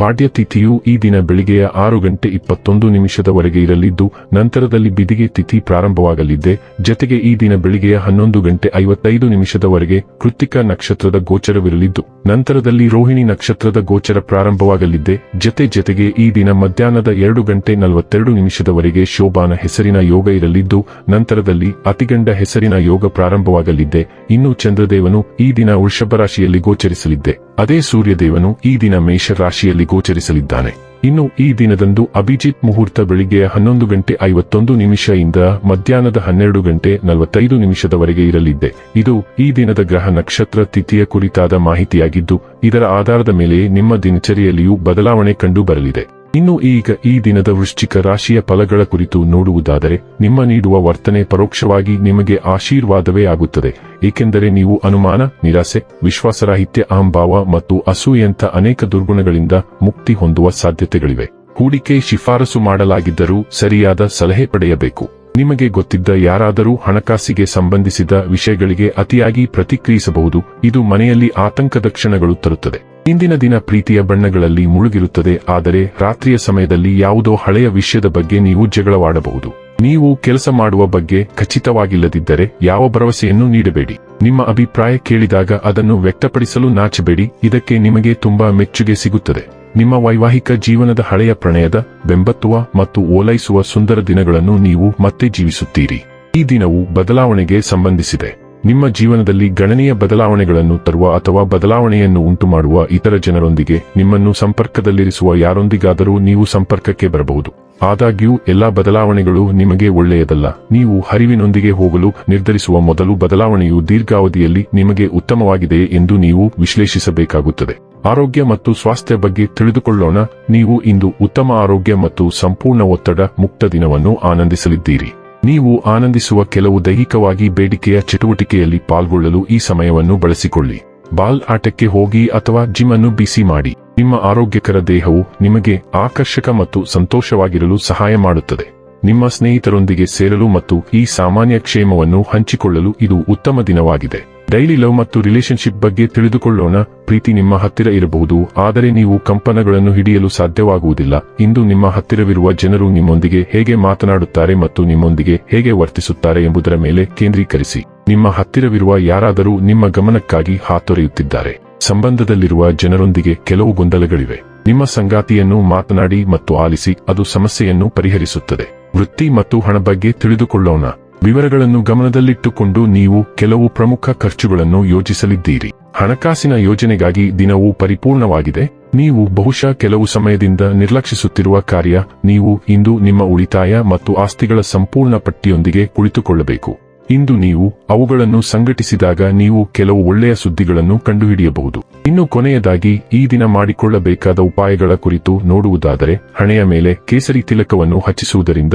ಪಾಡ್ಯ ತಿಥಿಯು ಈ ದಿನ ಬೆಳಿಗ್ಗೆಯ ಆರು ಗಂಟೆ ಇಪ್ಪತ್ತೊಂದು ನಿಮಿಷದವರೆಗೆ ಇರಲಿದ್ದು, ನಂತರದಲ್ಲಿ ಬಿದಿಗೆ ತಿಥಿ ಪ್ರಾರಂಭವಾಗಲಿದೆ. ಜತೆಗೆ ಈ ದಿನ ಬೆಳಿಗ್ಗೆಯ ಹನ್ನೊಂದು ಗಂಟೆ ಐವತ್ತೈದು ನಿಮಿಷದವರೆಗೆ ಕೃತಿಕ ನಕ್ಷತ್ರದ ಗೋಚರವಿರಲಿದ್ದು, ನಂತರದಲ್ಲಿ ರೋಹಿಣಿ ನಕ್ಷತ್ರದ ಗೋಚರ ಪ್ರಾರಂಭವಾಗಲಿದೆ. ಜತೆ ಜತೆಗೆ ಈ ದಿನ ಮಧ್ಯಾಹ್ನದ ಎರಡು ಗಂಟೆ ನಲವತ್ತೆರಡು ನಿಮಿಷದವರೆಗೆ ಶೋಭಾನ ಹೆಸರಿನ ಯೋಗ ಇರಲಿದ್ದು, ನಂತರದಲ್ಲಿ ಅತಿಗಂಡ ಹೆಸರಿನ ಯೋಗ ಪ್ರಾರಂಭವಾಗಲಿದೆ. ಇನ್ನು ಚಂದ್ರದೇವನು ಈ ದಿನ ವೃಷಭ ರಾಶಿಯಲ್ಲಿ ಗೋಚರಿಸಲಿದ್ದೆ ಅದೇ ಸೂರ್ಯದೇವನು ಈ ದಿನ ಮೇಷ ರಾಶಿಯಲ್ಲಿ ಗೋಚರಿಸಲಿದ್ದಾನೆ. ಇನ್ನು ಈ ದಿನದಂದು ಅಭಿಜಿತ್ ಮುಹೂರ್ತ ಬೆಳಿಗ್ಗೆ ಹನ್ನೊಂದು ಗಂಟೆ ಐವತ್ತೊಂದು ಇಂದ ಮಧ್ಯಾಹ್ನದ ಹನ್ನೆರಡು ಗಂಟೆ ನಲವತ್ತೈದು ನಿಮಿಷದವರೆಗೆ ಇರಲಿದೆ ಇದು ಈ ದಿನದ ಗ್ರಹ ನಕ್ಷತ್ರ ತಿಥಿಯ ಕುರಿತಾದ ಮಾಹಿತಿಯಾಗಿದ್ದು, ಇದರ ಆಧಾರದ ಮೇಲೆ ನಿಮ್ಮ ದಿನಚರಿಯಲ್ಲಿಯೂ ಬದಲಾವಣೆ ಕಂಡು ಬರಲಿದೆ. ಇನ್ನು ಈಗ ಈ ದಿನದ ವೃಶ್ಚಿಕ ರಾಶಿಯ ಫಲಗಳ ಕುರಿತು ನೋಡುವುದಾದರೆ, ನಿಮ್ಮ ನೀಡುವ ವರ್ತನೆ ಪರೋಕ್ಷವಾಗಿ ನಿಮಗೆ ಆಶೀರ್ವಾದವೇ ಆಗುತ್ತದೆ. ಏಕೆಂದರೆ ನೀವು ಅನುಮಾನ, ನಿರಾಸೆ, ವಿಶ್ವಾಸರಾಹಿತ್ಯ ಅಹಂಭಾವ ಮತ್ತು ಅಸೂಯಂಥ ಅನೇಕ ದುರ್ಗುಣಗಳಿಂದ ಮುಕ್ತಿ ಹೊಂದುವ ಸಾಧ್ಯತೆಗಳಿವೆ. ಹೂಡಿಕೆ ಶಿಫಾರಸು ಮಾಡಲಾಗಿದ್ದರೂ ಸರಿಯಾದ ಸಲಹೆ ಪಡೆಯಬೇಕು. ನಿಮಗೆ ಗೊತ್ತಿದ್ದ ಯಾರಾದರೂ ಹಣಕಾಸಿಗೆ ಸಂಬಂಧಿಸಿದ ವಿಷಯಗಳಿಗೆ ಅತಿಯಾಗಿ ಪ್ರತಿಕ್ರಿಯಿಸಬಹುದು. ಇದು ಮನೆಯಲ್ಲಿ ಆತಂಕದ ಕ್ಷಣಗಳು ತರುತ್ತದೆ. ಇಂದಿನ ದಿನ ಪ್ರೀತಿಯ ಬಣ್ಣಗಳಲ್ಲಿ ಮುಳುಗಿರುತ್ತದೆ, ಆದರೆ ರಾತ್ರಿಯ ಸಮಯದಲ್ಲಿ ಯಾವುದೋ ಹಳೆಯ ವಿಷಯದ ಬಗ್ಗೆ ನೀವು ಜಗಳವಾಡಬಹುದು. ನೀವು ಕೆಲಸ ಮಾಡುವ ಬಗ್ಗೆ ಖಚಿತವಾಗಿಲ್ಲದಿದ್ದರೆ ಯಾವ ಭರವಸೆಯನ್ನು ನೀಡಬೇಡಿ. ನಿಮ್ಮ ಅಭಿಪ್ರಾಯ ಕೇಳಿದಾಗ ಅದನ್ನು ವ್ಯಕ್ತಪಡಿಸಲು ನಾಚಬೇಡಿ, ಇದಕ್ಕೆ ನಿಮಗೆ ತುಂಬಾ ಮೆಚ್ಚುಗೆ ಸಿಗುತ್ತದೆ. ನಿಮ್ಮ ವೈವಾಹಿಕ ಜೀವನದ ಹಳೆಯ ಪ್ರಣಯದ ಬೆಂಬತ್ತುವ ಮತ್ತು ಓಲೈಸುವ ಸುಂದರ ದಿನಗಳನ್ನು ನೀವು ಮತ್ತೆ ಜೀವಿಸುತ್ತೀರಿ. ಈ ದಿನವು ಬದಲಾವಣೆಗೆ ಸಂಬಂಧಿಸಿದೆ. ನಿಮ್ಮ ಜೀವನದಲ್ಲಿ ಗಣನೀಯ ಬದಲಾವಣೆಗಳನ್ನು ತರುವ ಅಥವಾ ಬದಲಾವಣೆಯನ್ನು ಉಂಟುಮಾಡುವ ಇತರ ಜನರೊಂದಿಗೆ ನಿಮ್ಮನ್ನು ಸಂಪರ್ಕದಲ್ಲಿರಿಸುವ ಯಾರೊಂದಿಗಾದರೂ ನೀವು ಸಂಪರ್ಕಕ್ಕೆ ಬರಬಹುದು. ಆದಾಗ್ಯೂ, ಎಲ್ಲಾ ಬದಲಾವಣೆಗಳು ನಿಮಗೆ ಒಳ್ಳೆಯದಲ್ಲ. ನೀವು ಹರಿವಿನೊಂದಿಗೆ ಹೋಗಲು ನಿರ್ಧರಿಸುವ ಮೊದಲು ಬದಲಾವಣೆಯು ದೀರ್ಘಾವಧಿಯಲ್ಲಿ ನಿಮಗೆ ಉತ್ತಮವಾಗಿದೆ ಎಂದು ನೀವು ವಿಶ್ಲೇಷಿಸಬೇಕಾಗುತ್ತದೆ. ಆರೋಗ್ಯ ಮತ್ತು ಸ್ವಾಸ್ಥ್ಯ ಬಗ್ಗೆ ತಿಳಿದುಕೊಳ್ಳೋಣ. ನೀವು ಇಂದು ಉತ್ತಮ ಆರೋಗ್ಯ ಮತ್ತು ಸಂಪೂರ್ಣ ಒತ್ತಡ ಮುಕ್ತ ದಿನವನ್ನು ಆನಂದಿಸಲಿದ್ದೀರಿ. ನೀವು ಆನಂದಿಸುವ ಕೆಲವು ದೈಹಿಕವಾಗಿ ಬೇಡಿಕೆಯ ಚಟುವಟಿಕೆಯಲ್ಲಿ ಪಾಲ್ಗೊಳ್ಳಲು ಈ ಸಮಯವನ್ನು ಬಳಸಿಕೊಳ್ಳಿ. ಬಾಲ್ ಆಟಕ್ಕೆ ಹೋಗಿ ಅಥವಾ ಜಿಮ್ ಅನ್ನು ಬಿಸಿ ಮಾಡಿ. ನಿಮ್ಮ ಆರೋಗ್ಯಕರ ದೇಹವು ನಿಮಗೆ ಆಕರ್ಷಕ ಮತ್ತು ಸಂತೋಷವಾಗಿರಲು ಸಹಾಯ ಮಾಡುತ್ತದೆ. ನಿಮ್ಮ ಸ್ನೇಹಿತರೊಂದಿಗೆ ಸೇರಲು ಮತ್ತು ಈ ಸಾಮಾನ್ಯ ಕ್ಷೇಮವನ್ನು ಹಂಚಿಕೊಳ್ಳಲು ಇದು ಉತ್ತಮ ದಿನವಾಗಿದೆ. ಡೈಲಿ ಲವ್ ಮತ್ತು ರಿಲೇಶನ್ಶಿಪ್ ಬಗ್ಗೆ ತಿಳಿದುಕೊಳ್ಳೋಣ. ಪ್ರೀತಿ ನಿಮ್ಮ ಹತ್ತಿರ ಇರಬಹುದು. ಆದರೆ ನೀವು ಕಂಪನಗಳನ್ನು ಹಿಡಿಯಲು ಸಾಧ್ಯವಾಗುವುದಿಲ್ಲ. ಇಂದು ನಿಮ್ಮ ಹತ್ತಿರವಿರುವ ಜನರು ನಿಮ್ಮೊಂದಿಗೆ ಹೇಗೆ ಮಾತನಾಡುತ್ತಾರೆ ಮತ್ತು ನಿಮ್ಮೊಂದಿಗೆ ಹೇಗೆ ವರ್ತಿಸುತ್ತಾರೆ ಎಂಬುದರ ಮೇಲೆ ಕೇಂದ್ರೀಕರಿಸಿ. ನಿಮ್ಮ ಹತ್ತಿರವಿರುವ ಯಾರಾದರೂ ನಿಮ್ಮ ಗಮನಕ್ಕಾಗಿ ಹಾತೊರೆಯುತ್ತಿದ್ದಾರೆ. ಸಂಬಂಧದಲ್ಲಿರುವ ಜನರೊಂದಿಗೆ ಕೆಲವು ಗೊಂದಲಗಳಿವೆ. ನಿಮ್ಮ ಸಂಗಾತಿಯನ್ನು ಮಾತನಾಡಿ ಮತ್ತು ಆಲಿಸಿ ಅದು ಸಮಸ್ಯೆಯನ್ನು ಪರಿಹರಿಸುತ್ತದೆ. ವೃತ್ತಿ ಮತ್ತು ಹಣ ಬಗ್ಗೆ ತಿಳಿದುಕೊಳ್ಳೋಣ. ವಿವರಗಳನ್ನು ಗಮನದಲ್ಲಿಟ್ಟುಕೊಂಡು ನೀವು ಕೆಲವು ಪ್ರಮುಖ ಖರ್ಚುಗಳನ್ನು ಯೋಜಿಸಲಿದ್ದೀರಿ. ಹಣಕಾಸಿನ ಯೋಜನೆಗಾಗಿ ದಿನವು ಪರಿಪೂರ್ಣವಾಗಿದೆ. ನೀವು ಬಹುಶಃ ಕೆಲವು ಸಮಯದಿಂದ ನಿರ್ಲಕ್ಷಿಸುತ್ತಿರುವ ಕಾರ್ಯ ನೀವು ಇಂದು ನಿಮ್ಮ ಉಳಿತಾಯ ಮತ್ತು ಆಸ್ತಿಗಳ ಸಂಪೂರ್ಣ ಪಟ್ಟಿಯೊಂದಿಗೆ ಕುಳಿತುಕೊಳ್ಳಬೇಕು. ಇಂದು ನೀವು ಅವುಗಳನ್ನು ಸಂಘಟಿಸಿದಾಗ ನೀವು ಕೆಲವು ಒಳ್ಳೆಯ ಸುದ್ದಿಗಳನ್ನು ಕಂಡುಹಿಡಿಯಬಹುದು. ಇನ್ನು ಕೊನೆಯದಾಗಿ, ಈ ದಿನ ಮಾಡಿಕೊಳ್ಳಬೇಕಾದ ಉಪಾಯಗಳ ಕುರಿತು ನೋಡುವುದಾದರೆ, ಹಣೆಯ ಮೇಲೆ ಕೇಸರಿ ತಿಲಕವನ್ನು ಹಚ್ಚಿಸುವುದರಿಂದ